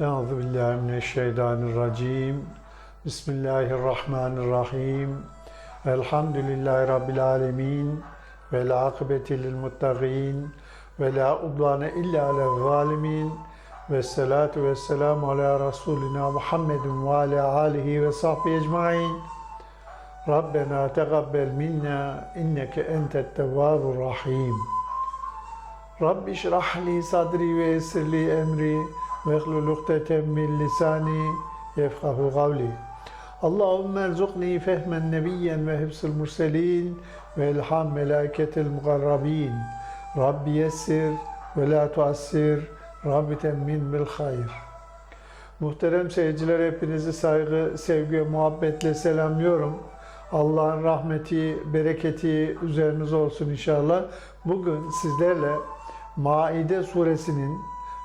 Euzu billahi mineşşeytanirracim. Bismillahirrahmanirrahim. Elhamdülillahi rabbil alamin. Ve akıbeti lil muttaqin. Ve la udvane illa alel zalimin. Ve salatu ve selamu ala Resulina Muhammedin ve ala alihi ve sahbihi ecmain. Rabbena tegabbel minna inneke entet tevvabur rahim. Rabbi şrah li sadri ve yessir li emri min lisani yefkahu kavli. Allahümme erzukni fehmen nebiyyen ve hifzil murselin ve ilham melaiketil mukarrabin. Rabbi yessir ve la tuassir. Rabbi temmin bil hayr. Muhterem seyirciler hepinizi saygı, sevgi muhabbetle selamlıyorum. Allah'ın rahmeti, bereketi üzerinize olsun inşallah. Bugün sizlerle Maide suresinin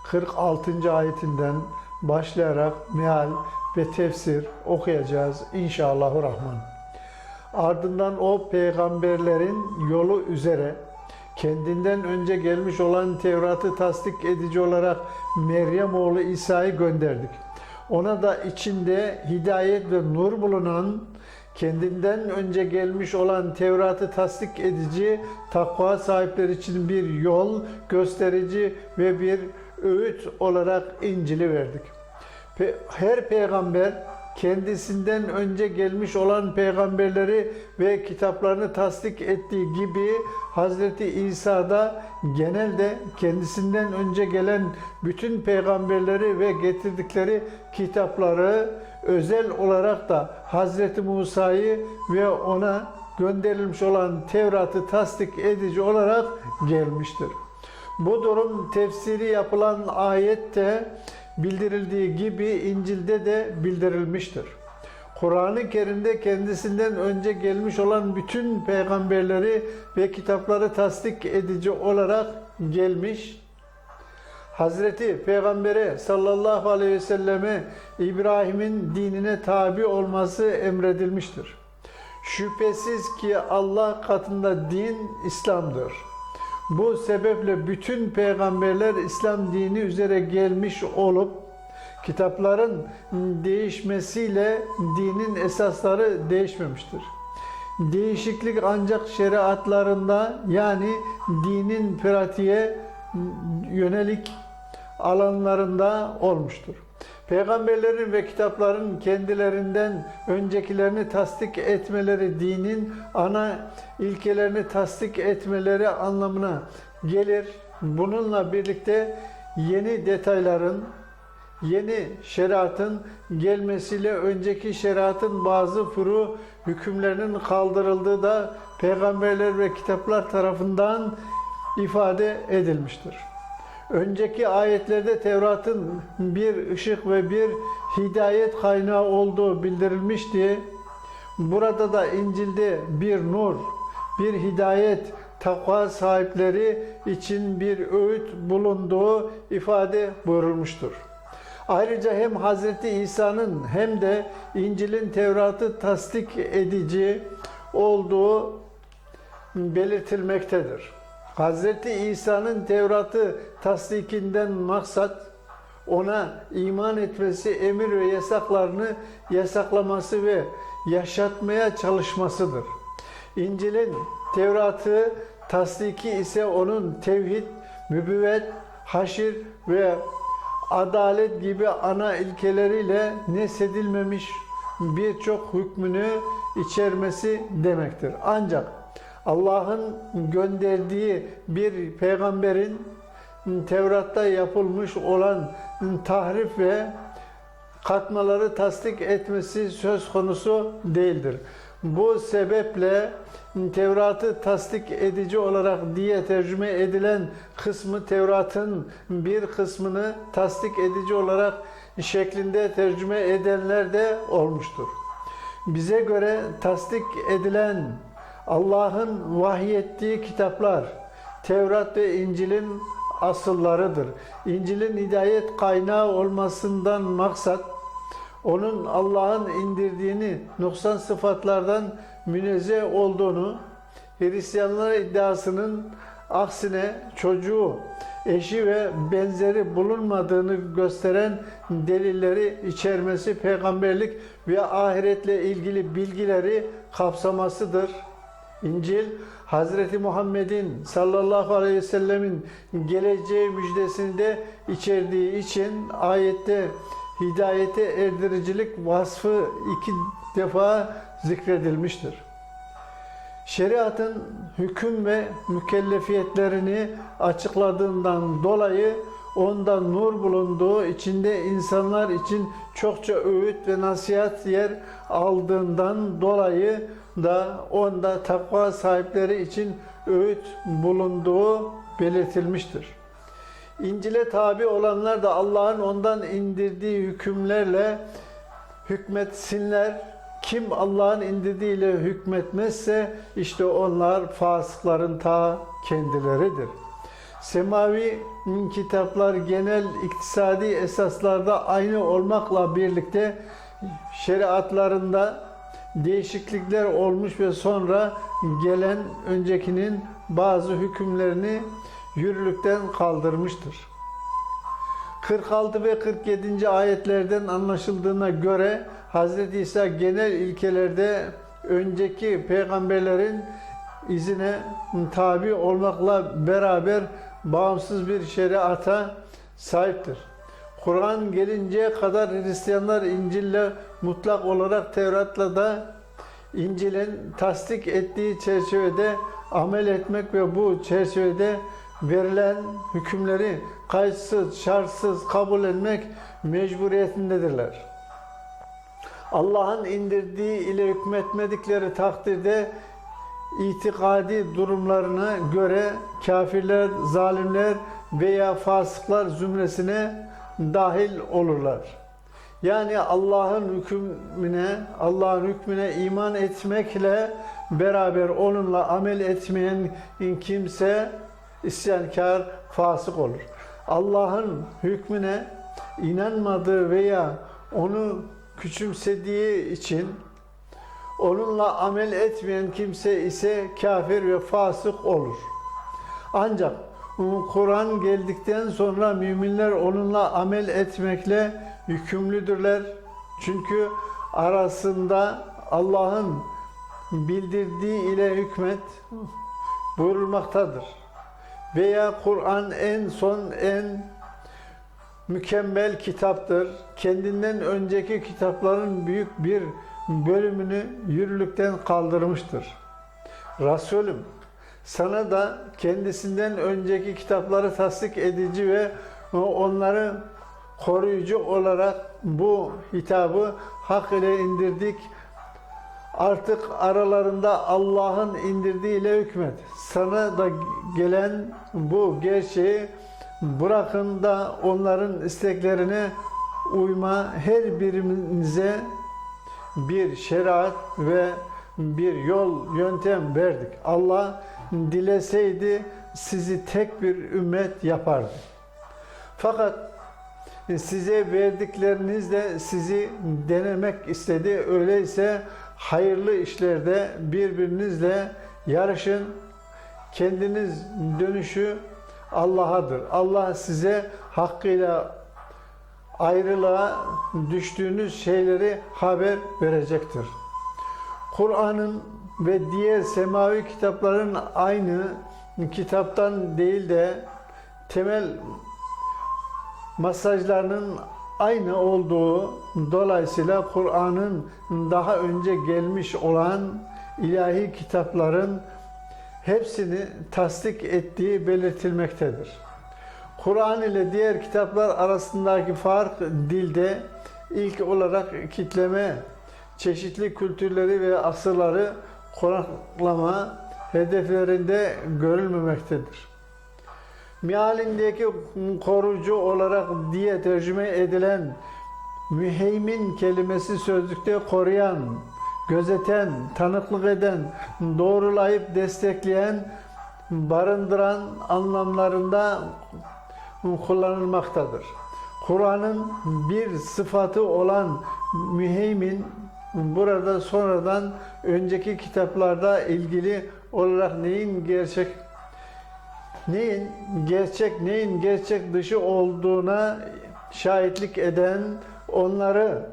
46. ayetinden başlayarak meal ve tefsir okuyacağız inşallahurrahman. Ardından o peygamberlerin yolu üzere kendinden önce gelmiş olan Tevrat'ı tasdik edici olarak Meryem oğlu İsa'yı gönderdik. Ona da içinde hidayet ve nur bulunan kendinden önce gelmiş olan Tevrat'ı tasdik edici, takva sahipleri için bir yol gösterici ve bir öğüt olarak İncil'i verdik. Her peygamber kendisinden önce gelmiş olan peygamberleri ve kitaplarını tasdik ettiği gibi Hazreti İsa'da genelde kendisinden önce gelen bütün peygamberleri ve getirdikleri kitapları özel olarak da Hazreti Musa'yı ve ona gönderilmiş olan Tevrat'ı tasdik edici olarak gelmiştir. Bu durum tefsiri yapılan ayette bildirildiği gibi İncil'de de bildirilmiştir. Kur'an-ı Kerim'de kendisinden önce gelmiş olan bütün peygamberleri ve kitapları tasdik edici olarak gelmiş. Hazreti Peygamber'e sallallahu aleyhi ve selleme İbrahim'in dinine tabi olması emredilmiştir. Şüphesiz ki Allah katında din İslam'dır. Bu sebeple bütün peygamberler İslam dini üzere gelmiş olup kitapların değişmesiyle dinin esasları değişmemiştir. Değişiklik ancak şeriatlarında yani dinin pratiğe yönelik alanlarında olmuştur. Peygamberlerin ve kitapların kendilerinden öncekilerini tasdik etmeleri dinin ana ilkelerini tasdik etmeleri anlamına gelir. Bununla birlikte yeni detayların, yeni şeriatın gelmesiyle önceki şeriatın bazı furu hükümlerinin kaldırıldığı da peygamberler ve kitaplar tarafından ifade edilmiştir. Önceki ayetlerde Tevrat'ın bir ışık ve bir hidayet kaynağı olduğu bildirilmişti. Burada da İncil'de bir nur, bir hidayet, takva sahipleri için bir öğüt bulunduğu ifade buyurulmuştur. Ayrıca hem Hz. İsa'nın hem de İncil'in Tevrat'ı tasdik edici olduğu belirtilmektedir. Hz. İsa'nın Tevrat'ı tasdikinden maksat ona iman etmesi, emir ve yasaklarını yasaklaması ve yaşatmaya çalışmasıdır. İncil'in Tevrat'ı tasdiki ise onun tevhid, mübüvvet, haşir ve adalet gibi ana ilkeleriyle nesedilmemiş birçok hükmünü içermesi demektir. Ancak Allah'ın gönderdiği bir peygamberin Tevrat'ta yapılmış olan tahrif ve katmaları tasdik etmesi söz konusu değildir. Bu sebeple Tevrat'ı tasdik edici olarak diye tercüme edilen kısmı Tevrat'ın bir kısmını tasdik edici olarak şeklinde tercüme edenler de olmuştur. Bize göre tasdik edilen Allah'ın vahyettiği kitaplar Tevrat ve İncil'in asıllarıdır. İncil'in hidayet kaynağı olmasından maksat onun Allah'ın indirdiğini noksan sıfatlardan münezzeh olduğunu Hristiyanlar iddiasının aksine çocuğu eşi ve benzeri bulunmadığını gösteren delilleri içermesi peygamberlik ve ahiretle ilgili bilgileri kapsamasıdır. İncil, Hazreti Muhammed'in sallallahu aleyhi ve sellemin geleceği müjdesini de içerdiği için ayette hidayete erdiricilik vasfı iki defa zikredilmiştir. Şeriatın hüküm ve mükellefiyetlerini açıkladığından dolayı onda nur bulunduğu içinde insanlar için çokça öğüt ve nasihat yer aldığından dolayı da onda takva sahipleri için öğüt bulunduğu belirtilmiştir. İncil'e tabi olanlar da Allah'ın ondan indirdiği hükümlerle hükmetsinler. Kim Allah'ın indirdiğiyle hükmetmezse işte onlar fasıkların ta kendileridir. Semavi kitaplar genel iktisadi esaslarda aynı olmakla birlikte şeriatlarında değişiklikler olmuş ve sonra gelen öncekinin bazı hükümlerini yürürlükten kaldırmıştır. 46 ve 47. ayetlerden anlaşıldığına göre Hz. İsa genel ilkelerde önceki peygamberlerin izine tabi olmakla beraber bağımsız bir şeriata sahiptir. Kur'an gelinceye kadar Hristiyanlar İncil'le mutlak olarak Tevrat'la da İncil'in tasdik ettiği çerçevede amel etmek ve bu çerçevede verilen hükümleri kayıtsız, şartsız kabul etmek mecburiyetindedirler. Allah'ın indirdiği ile hükmetmedikleri takdirde itikadi durumlarına göre kafirler, zalimler veya fasıklar zümresine dahil olurlar. Yani Allah'ın hükmüne, Allah'ın hükmüne iman etmekle beraber onunla amel etmeyen kimse isyankar, fasık olur. Allah'ın hükmüne inanmadığı veya onu küçümsediği için onunla amel etmeyen kimse ise kafir ve fasık olur. Ancak Kur'an geldikten sonra müminler onunla amel etmekle yükümlüdürler. Çünkü arasında Allah'ın bildirdiği ile hükmet buyurulmaktadır. Veya Kur'an en son en mükemmel kitaptır. Kendinden önceki kitapların büyük bir bölümünü yürürlükten kaldırmıştır. Resulüm sana da kendisinden önceki kitapları tasdik edici ve onları koruyucu olarak bu hitabı hak ile indirdik. Artık aralarında Allah'ın indirdiğiyle hükmet. Sana da gelen bu gerçeği bırakın da onların isteklerine uyma her birimize bir şeriat ve bir yol, yöntem verdik. Allah dileseydi sizi tek bir ümmet yapardı. Fakat size verdiklerinizle sizi denemek istedi. Öyleyse hayırlı işlerde birbirinizle yarışın. Kendiniz dönüşü Allah'adır. Allah size hakkıyla ayrılığa düştüğünüz şeyleri haber verecektir. Kur'an'ın ve diğer semavi kitapların aynı kitaptan değil de temel mesajlarının aynı olduğu dolayısıyla Kur'an'ın daha önce gelmiş olan ilahi kitapların hepsini tasdik ettiği belirtilmektedir. Kur'an ile diğer kitaplar arasındaki fark dilde ilk olarak kitleme, çeşitli kültürleri ve asırları konaklama hedeflerinde görülmemektedir. Mealindeki korucu olarak diye tercüme edilen müheymin kelimesi sözlükte koruyan, gözeten, tanıklık eden, doğrulayıp destekleyen, barındıran anlamlarında kullanılmaktadır. Kur'an'ın bir sıfatı olan müheymin burada sonradan önceki kitaplarda ilgili olarak neyin gerçek neyin gerçek neyin gerçek dışı olduğuna şahitlik eden, onları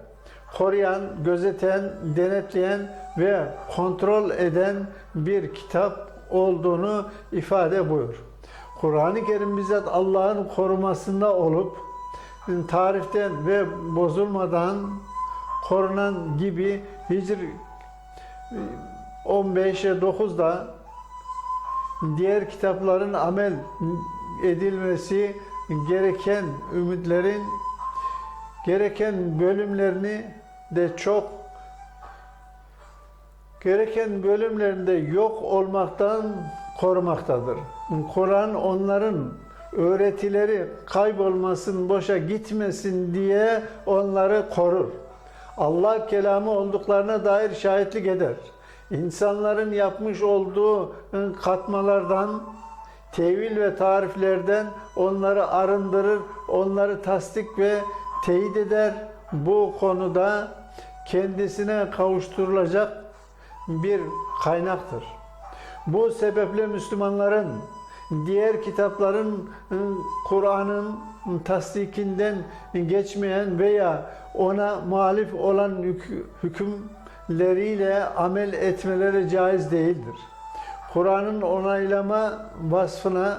koruyan, gözeten, denetleyen ve kontrol eden bir kitap olduğunu ifade buyur. Kur'an-ı Kerim bizzat Allah'ın korumasında olup tariften ve bozulmadan korunan gibi Hicr 15'e 9'da diğer kitapların amel edilmesi gereken ümitlerin gereken bölümlerini de çok gereken bölümlerinde yok olmaktan korumaktadır. Kur'an onların öğretileri kaybolmasın, boşa gitmesin diye onları korur. Allah kelamı olduklarına dair şahitlik eder. İnsanların yapmış olduğu katmalardan, tevil ve tariflerden onları arındırır, onları tasdik ve teyit eder. Bu konuda kendisine kavuşturulacak bir kaynaktır. Bu sebeple Müslümanların diğer kitapların Kur'an'ın tasdikinden geçmeyen veya ona muhalif olan hük- hükümleriyle amel etmeleri caiz değildir. Kur'an'ın onaylama vasfına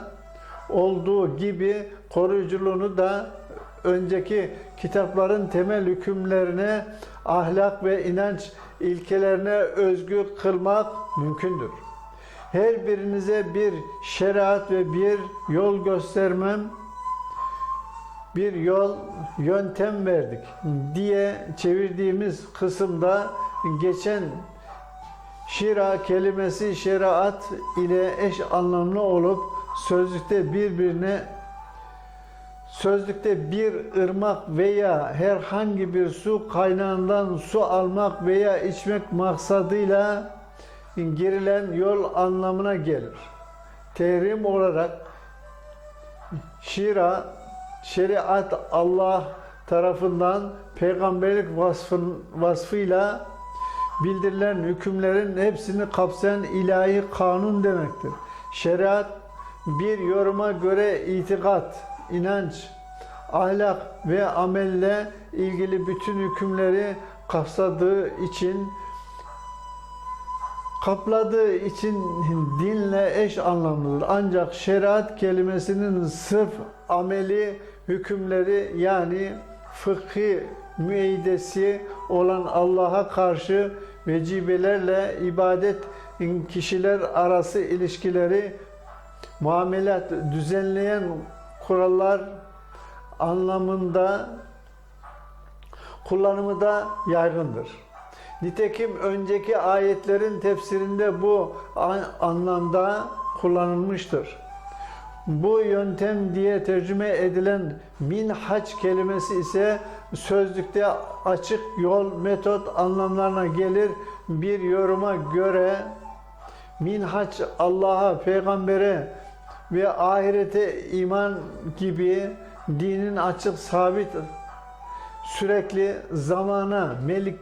olduğu gibi koruyuculuğunu da önceki kitapların temel hükümlerine, ahlak ve inanç ilkelerine özgü kılmak mümkündür. Her birinize bir şeriat ve bir yol göstermem, bir yol, yöntem verdik diye çevirdiğimiz kısımda geçen şira kelimesi şeriat ile eş anlamlı olup sözlükte birbirine sözlükte bir ırmak veya herhangi bir su kaynağından su almak veya içmek maksadıyla girilen yol anlamına gelir. Terim olarak şira, şeriat Allah tarafından peygamberlik vasfın, vasfıyla bildirilen hükümlerin hepsini kapsayan ilahi kanun demektir. Şeriat bir yoruma göre itikat, inanç, ahlak ve amelle ilgili bütün hükümleri kapsadığı için kapladığı için dinle eş anlamlıdır. Ancak şeriat kelimesinin sırf ameli hükümleri yani fıkhi müeydesi olan Allah'a karşı vecibelerle ibadet kişiler arası ilişkileri muamelat düzenleyen kurallar anlamında kullanımı da yaygındır. Nitekim önceki ayetlerin tefsirinde bu anlamda kullanılmıştır. Bu yöntem diye tercüme edilen minhaç kelimesi ise sözlükte açık yol, metot anlamlarına gelir. Bir yoruma göre minhaç Allah'a, peygambere ve ahirete iman gibi dinin açık, sabit, sürekli zamana, melik,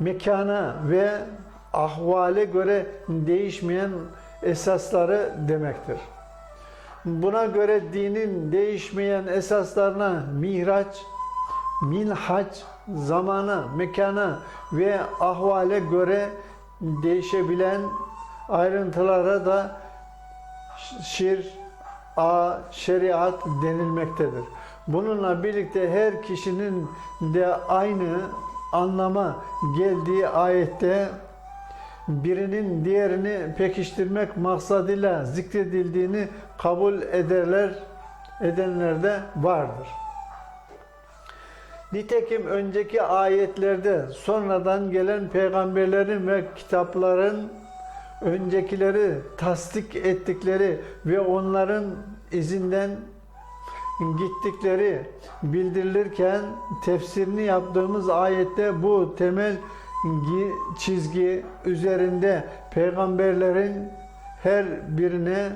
mekana ve ahvale göre değişmeyen esasları demektir. Buna göre dinin değişmeyen esaslarına mihraç, minhaç, zamana, mekana ve ahvale göre değişebilen ayrıntılara da şir, a, şeriat denilmektedir. Bununla birlikte her kişinin de aynı anlama geldiği ayette birinin diğerini pekiştirmek maksadıyla zikredildiğini kabul ederler, edenler de vardır. Nitekim önceki ayetlerde sonradan gelen peygamberlerin ve kitapların öncekileri tasdik ettikleri ve onların izinden gittikleri bildirilirken tefsirini yaptığımız ayette bu temel çizgi üzerinde peygamberlerin her birine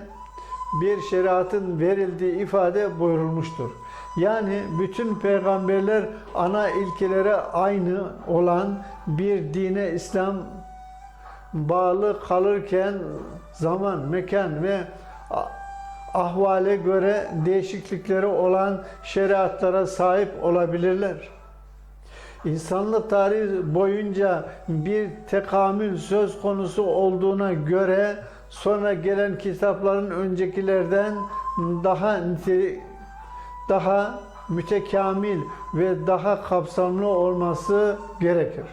bir şeriatın verildiği ifade buyurulmuştur. Yani bütün peygamberler ana ilkelere aynı olan bir dine İslam bağlı kalırken zaman, mekan ve ahvale göre değişiklikleri olan şeriatlara sahip olabilirler. İnsanlık tarihi boyunca bir tekamül söz konusu olduğuna göre sonra gelen kitapların öncekilerden daha daha mütekamil ve daha kapsamlı olması gerekir.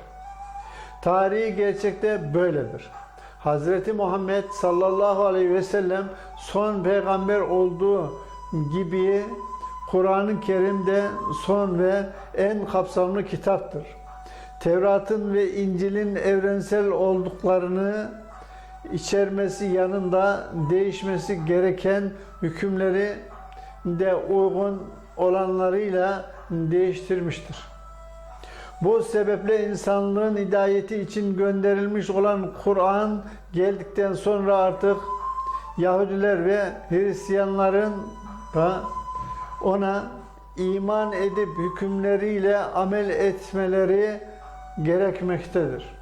Tarihi gerçekte böyledir. Hazreti Muhammed sallallahu aleyhi ve sellem son peygamber olduğu gibi Kur'an-ı Kerim'de son ve en kapsamlı kitaptır. Tevrat'ın ve İncil'in evrensel olduklarını içermesi yanında değişmesi gereken hükümleri de uygun olanlarıyla değiştirmiştir. Bu sebeple insanlığın hidayeti için gönderilmiş olan Kur'an geldikten sonra artık Yahudiler ve Hristiyanların da ona iman edip hükümleriyle amel etmeleri gerekmektedir.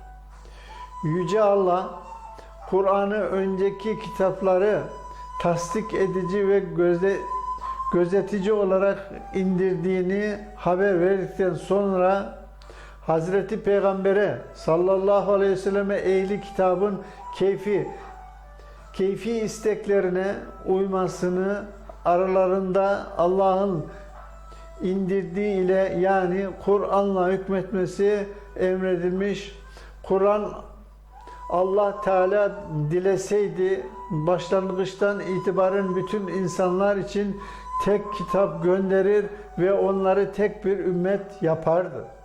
Yüce Allah Kur'an'ı önceki kitapları tasdik edici ve göze, gözetici olarak indirdiğini haber verdikten sonra Hazreti Peygamber'e sallallahu aleyhi ve selleme ehli kitabın keyfi keyfi isteklerine uymasını aralarında Allah'ın indirdiği ile yani Kur'an'la hükmetmesi emredilmiş. Kur'an Allah Teala dileseydi başlangıçtan itibaren bütün insanlar için tek kitap gönderir ve onları tek bir ümmet yapardı.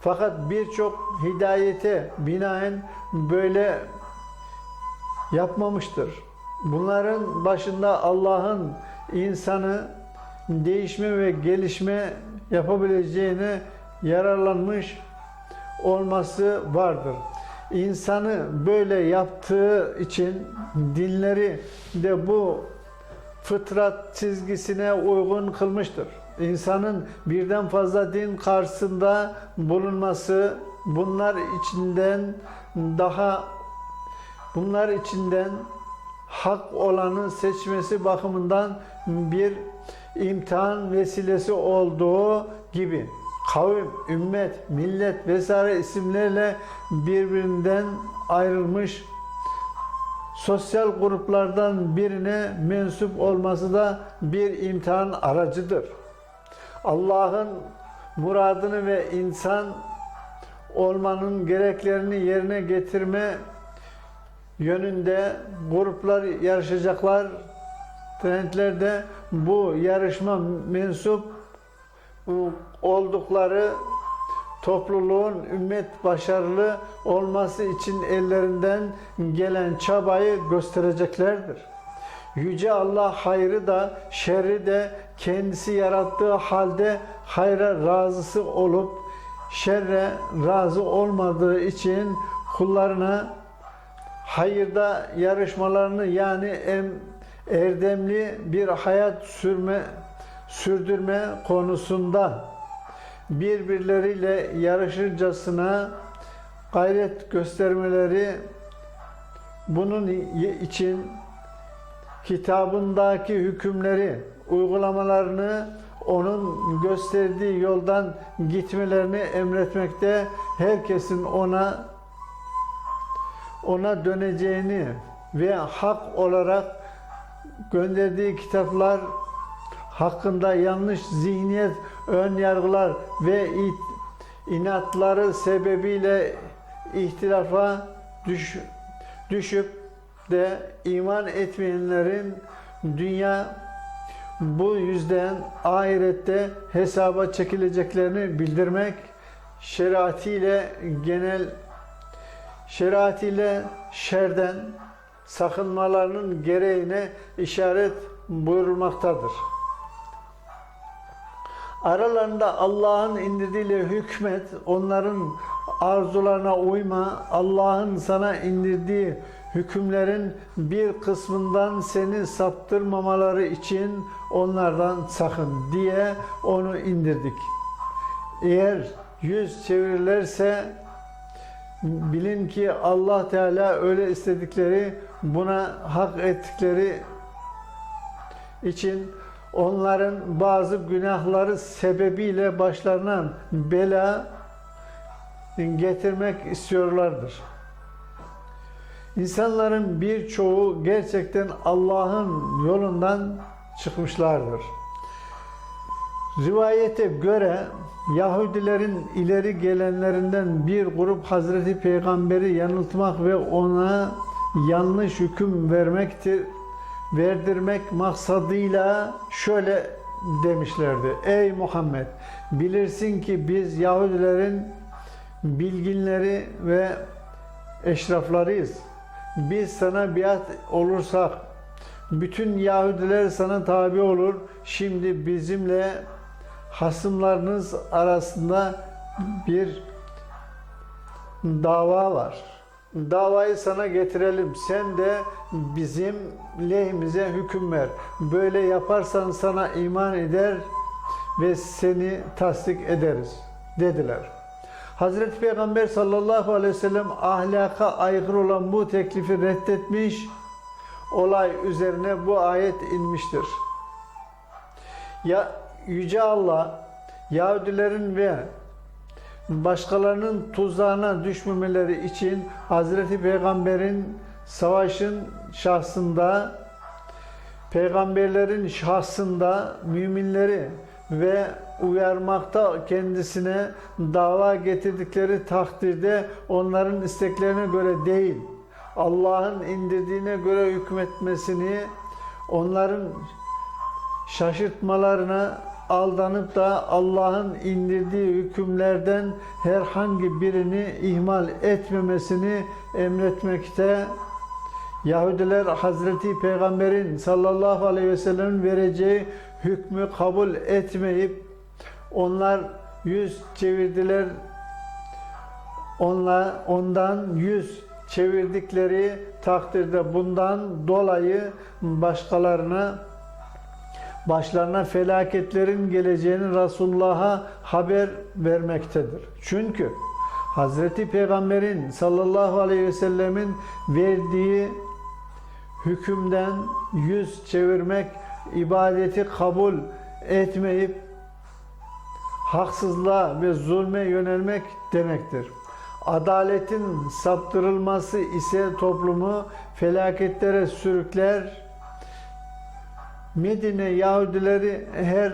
Fakat birçok hidayete binaen böyle yapmamıştır. Bunların başında Allah'ın insanı değişme ve gelişme yapabileceğine yararlanmış olması vardır. İnsanı böyle yaptığı için dinleri de bu fıtrat çizgisine uygun kılmıştır. İnsanın birden fazla din karşısında bulunması bunlar içinden daha bunlar içinden hak olanı seçmesi bakımından bir imtihan vesilesi olduğu gibi kavim, ümmet, millet vesaire isimlerle birbirinden ayrılmış sosyal gruplardan birine mensup olması da bir imtihan aracıdır. Allah'ın muradını ve insan olmanın gereklerini yerine getirme yönünde gruplar yarışacaklar. Trendlerde bu yarışma mensup oldukları topluluğun ümmet başarılı olması için ellerinden gelen çabayı göstereceklerdir. Yüce Allah hayrı da şerri de kendisi yarattığı halde hayra razısı olup şerre razı olmadığı için kullarına hayırda yarışmalarını yani em, erdemli bir hayat sürme sürdürme konusunda birbirleriyle yarışırcasına gayret göstermeleri bunun için kitabındaki hükümleri uygulamalarını onun gösterdiği yoldan gitmelerini emretmekte herkesin ona ona döneceğini ve hak olarak gönderdiği kitaplar hakkında yanlış zihniyet, ön yargılar ve inatları sebebiyle ihtilafa düş, düşüp de iman etmeyenlerin dünya bu yüzden ahirette hesaba çekileceklerini bildirmek şeriatiyle genel şeriatiyle şerden sakınmalarının gereğine işaret buyurulmaktadır. Aralarında Allah'ın indirdiğiyle hükmet, onların arzularına uyma, Allah'ın sana indirdiği hükümlerin bir kısmından seni saptırmamaları için onlardan sakın diye onu indirdik. Eğer yüz çevirirlerse bilin ki Allah Teala öyle istedikleri buna hak ettikleri için onların bazı günahları sebebiyle başlarına bela getirmek istiyorlardır. İnsanların birçoğu gerçekten Allah'ın yolundan çıkmışlardır. Rivayete göre Yahudilerin ileri gelenlerinden bir grup Hazreti Peygamber'i yanıltmak ve ona yanlış hüküm vermektir, verdirmek maksadıyla şöyle demişlerdi. Ey Muhammed bilirsin ki biz Yahudilerin bilginleri ve eşraflarıyız. Biz sana biat olursak bütün Yahudiler sana tabi olur. Şimdi bizimle hasımlarınız arasında bir dava var. Davayı sana getirelim. Sen de bizim lehimize hüküm ver. Böyle yaparsan sana iman eder ve seni tasdik ederiz dediler. Hazreti Peygamber sallallahu aleyhi ve sellem ahlaka aykırı olan bu teklifi reddetmiş. Olay üzerine bu ayet inmiştir. Ya Yüce Allah Yahudilerin ve başkalarının tuzağına düşmemeleri için Hazreti Peygamber'in savaşın şahsında peygamberlerin şahsında müminleri ve uyarmakta kendisine dava getirdikleri takdirde onların isteklerine göre değil, Allah'ın indirdiğine göre hükmetmesini, onların şaşırtmalarına aldanıp da Allah'ın indirdiği hükümlerden herhangi birini ihmal etmemesini emretmekte. Yahudiler Hazreti Peygamber'in sallallahu aleyhi ve sellem'in vereceği hükmü kabul etmeyip onlar yüz çevirdiler. Onlar ondan yüz çevirdikleri takdirde bundan dolayı başkalarına başlarına felaketlerin geleceğini Resulullah'a haber vermektedir. Çünkü Hazreti Peygamber'in sallallahu aleyhi ve sellemin verdiği hükümden yüz çevirmek, ibadeti kabul etmeyip haksızlığa ve zulme yönelmek demektir. Adaletin saptırılması ise toplumu felaketlere sürükler. Medine Yahudileri her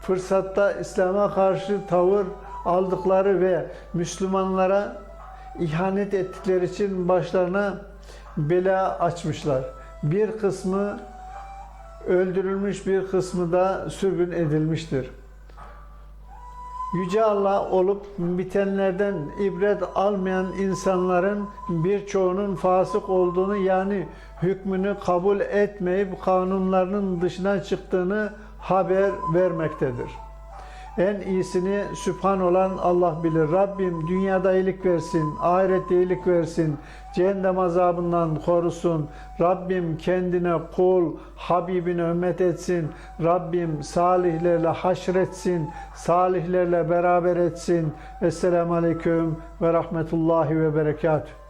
fırsatta İslam'a karşı tavır aldıkları ve Müslümanlara ihanet ettikleri için başlarına bela açmışlar. Bir kısmı öldürülmüş, bir kısmı da sürgün edilmiştir. Yüce Allah olup bitenlerden ibret almayan insanların birçoğunun fasık olduğunu yani hükmünü kabul etmeyip kanunlarının dışına çıktığını haber vermektedir. En iyisini Sübhan olan Allah bilir. Rabbim dünyada iyilik versin, ahirette iyilik versin, cehennem azabından korusun. Rabbim kendine kul, Habibine ümmet etsin. Rabbim salihlerle haşretsin, salihlerle beraber etsin. Esselamu Aleyküm ve Rahmetullahi ve Berekatuhu.